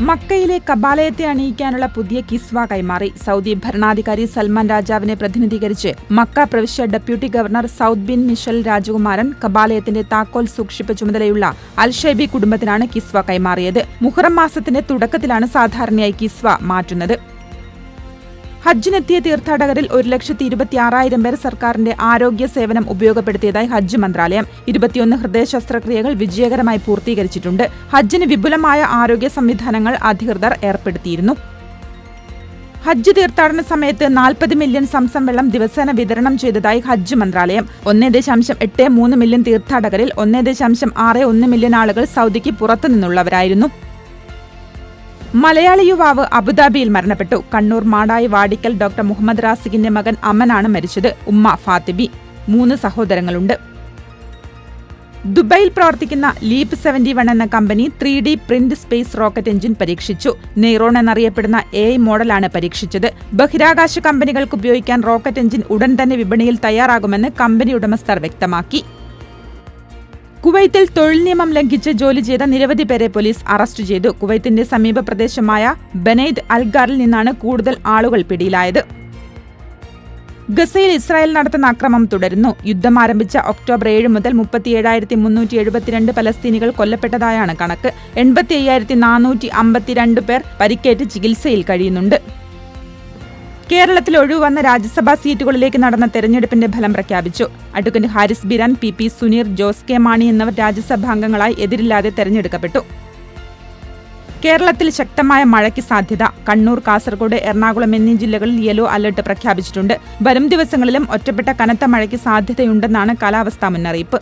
മക്കയിലെ കബാലയത്തെ അണിയിക്കാനുള്ള പുതിയ കിസ്വ കൈമാറി. സൗദി ഭരണാധികാരി സൽമാൻ രാജാവിനെ പ്രതിനിധീകരിച്ച് മക്ക പ്രവിശ്യ deputy governor Saud bin Mishal രാജകുമാരൻ കബാലയത്തിന്റെ താക്കോൽ സൂക്ഷിപ്പ് ചുമതലയുള്ള അൽ ഷൈബി കുടുംബത്തിനാണ് കിസ്വ കൈമാറിയത്. മുഹറം മാസത്തിന്റെ തുടക്കത്തിലാണ് സാധാരണയായി കിസ്വ മാറ്റുന്നത്. ഹജ്ജിനെത്തിയ തീർത്ഥാടകരിൽ ഒരു ലക്ഷത്തി ഇരുപത്തി ആറായിരം പേർ സർക്കാരിന്റെ ആരോഗ്യ സേവനം ഉപയോഗപ്പെടുത്തിയതായി ഹജ്ജ് മന്ത്രാലയം. ഇരുപത്തിയൊന്ന് ഹൃദയ ശസ്ത്രക്രിയകൾ വിജയകരമായി പൂർത്തീകരിച്ചിട്ടുണ്ട്. ഹജ്ജിന് വിപുലമായ ആരോഗ്യ സംവിധാനങ്ങൾ അധികൃതർ ഏർപ്പെടുത്തിയിരുന്നു. ഹജ്ജ് തീർത്ഥാടന സമയത്ത് നാൽപ്പത് മില്യൺ സംസം വെള്ളം ദിവസേന വിതരണം ചെയ്തതായി ഹജ്ജ് മന്ത്രാലയം. ഒന്നേ ദശാംശം എട്ട് മൂന്ന് മില്യൺ തീർത്ഥാടകരിൽ ഒന്നേ ദശാംശം ആറ് ഒന്ന് മില്യൺ ആളുകൾ സൗദിക്ക് പുറത്തുനിന്നുള്ളവരായിരുന്നു. മലയാളി യുവാവ് അബുദാബിയിൽ മരണപ്പെട്ടു. കണ്ണൂർ മാടായി വാടിക്കൽ ഡോക്ടർ മുഹമ്മദ് റാസിഖിന്റെ മകൻ അമനാണ് മരിച്ചത്. ഉമ്മ ഫാത്തിബി മൂന്ന് സഹോദരങ്ങളുണ്ട്. ദുബൈയിൽ പ്രവർത്തിക്കുന്ന ലീപ് സെവന്റി വൺ എന്ന company three D print space rocket engine പരീക്ഷിച്ചു. നെയ്റോൺ എന്നറിയപ്പെടുന്ന എ ഐ മോഡലാണ് പരീക്ഷിച്ചത്. ബഹിരാകാശ കമ്പനികൾക്ക് ഉപയോഗിക്കാൻ റോക്കറ്റ് എഞ്ചിൻ ഉടൻ തന്നെ വിപണിയിൽ തയ്യാറാകുമെന്ന് കമ്പനി ഉടമസ്ഥർ വ്യക്തമാക്കി. കുവൈത്തിൽ തൊഴിൽ നിയമം ലംഘിച്ച് ജോലി ചെയ്ത നിരവധി പേരെ പോലീസ് അറസ്റ്റ് ചെയ്തു. കുവൈത്തിന്റെ സമീപ പ്രദേശമായ ബനൈദ് അൽഗാറിൽ നിന്നാണ് കൂടുതൽ ആളുകൾ പിടിയിലായത്. ഗസയിൽ ഇസ്രായേൽ നടത്തുന്ന അക്രമം തുടരുന്നു. യുദ്ധം ആരംഭിച്ച ഒക്ടോബർ ഏഴ് മുതൽ മുപ്പത്തിയേഴായിരത്തി മുന്നൂറ്റി എഴുപത്തിരണ്ട് പലസ്തീനികൾ കൊല്ലപ്പെട്ടതായാണ് കണക്ക്. എൺപത്തി അയ്യായിരത്തി നാനൂറ്റി അമ്പത്തിരണ്ട് പേർ പരിക്കേറ്റ് ചികിത്സയിൽ കഴിയുന്നുണ്ട്. കേരളത്തിൽ ഒഴിവുവന്ന രാജ്യസഭാ സീറ്റുകളിലേക്ക് നടന്ന തെരഞ്ഞെടുപ്പിന്റെ ഫലം പ്രഖ്യാപിച്ചു. Advocate Haris Beeran P P Suneer Jose K Mani എന്നിവർ രാജ്യസഭാംഗങ്ങളായി എതിരില്ലാതെ തെരഞ്ഞെടുക്കപ്പെട്ടു. കേരളത്തിൽ ശക്തമായ മഴയ്ക്ക് സാധ്യത. കണ്ണൂർ കാസർഗോഡ് എറണാകുളം എന്നീ ജില്ലകളിൽ യെല്ലോ അലർട്ട് പ്രഖ്യാപിച്ചിട്ടുണ്ട്. വരും ദിവസങ്ങളിലും ഒറ്റപ്പെട്ട കനത്ത മഴയ്ക്ക് സാധ്യതയുണ്ടെന്നാണ് കാലാവസ്ഥാ മുന്നറിയിപ്പ്.